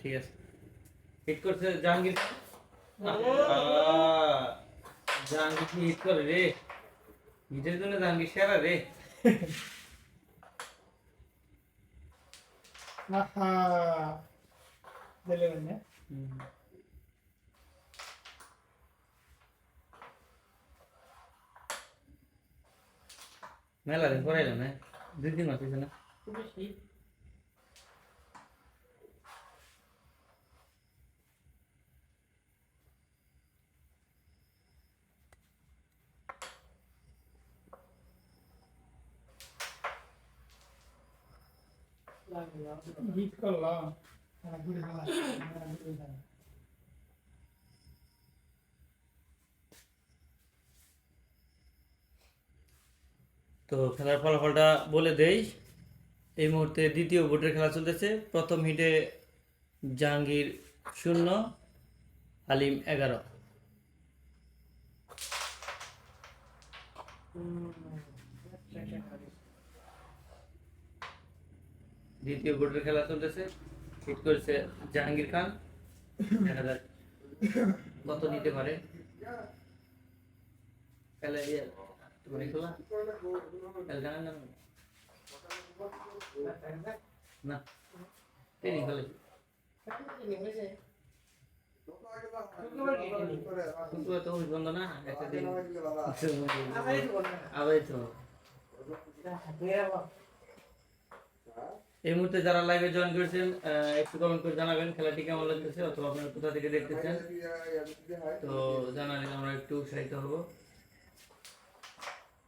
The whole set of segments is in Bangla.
ঠিক আছে হিট করছে জাহাঙ্গীর জাহাঙ্গীর হিট করে রে হিটের জন্য জাহাঙ্গীর সেরা রে আহা দিলে না মেলা রে করাইলাম না দুই দিন মাস হয়েছে না হিট করলাম আর ঘুরে গেলাম ঘুরে গেলাম তো খেলার ফলাফলটা বলে দেই। এই মুহূর্তে দ্বিতীয় বোর্ডের খেলা চলতেছে। প্রথম হিটে জাহাঙ্গীর শূন্য, আলিম এগারো। দ্বিতীয় বোর্ডের খেলা চলতেছে। হিট করেছে জাহাঙ্গীর খান। দেখা যাক কত নিতে পারে। খেলা খোলা না ট্রেনিং এই মুহূর্তে যারা লাইভে জয়েন করেছেন একটু কমেন্ট করে জানাবেন খেলাটি কেমন লাগতেছে অথবা আপনারা কোথা থেকে দেখতেছেন? তো জানালে আমরা একটু উৎসাহিত হব।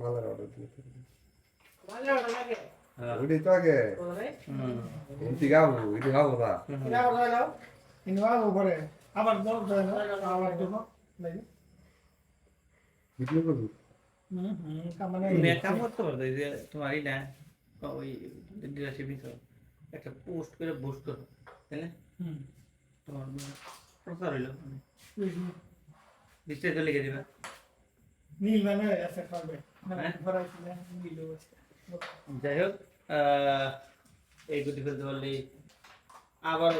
মালার অর্ডার। তো আগে গাবো গাবো না আবার আবার ভিডিও করবি হুম হুম কামানে করতে যে তোমারই না ওই ডিলারশিপ একটা পোস্ট করে বুস্ট করো তাই না হুম তোমার প্রচার হইল বিস্তারিত লিখে দিবা। নীল মানে আছে খাবে হ্যাঁ? যাই হোক আহ, এই গুটি ফেলতে পারলে আবার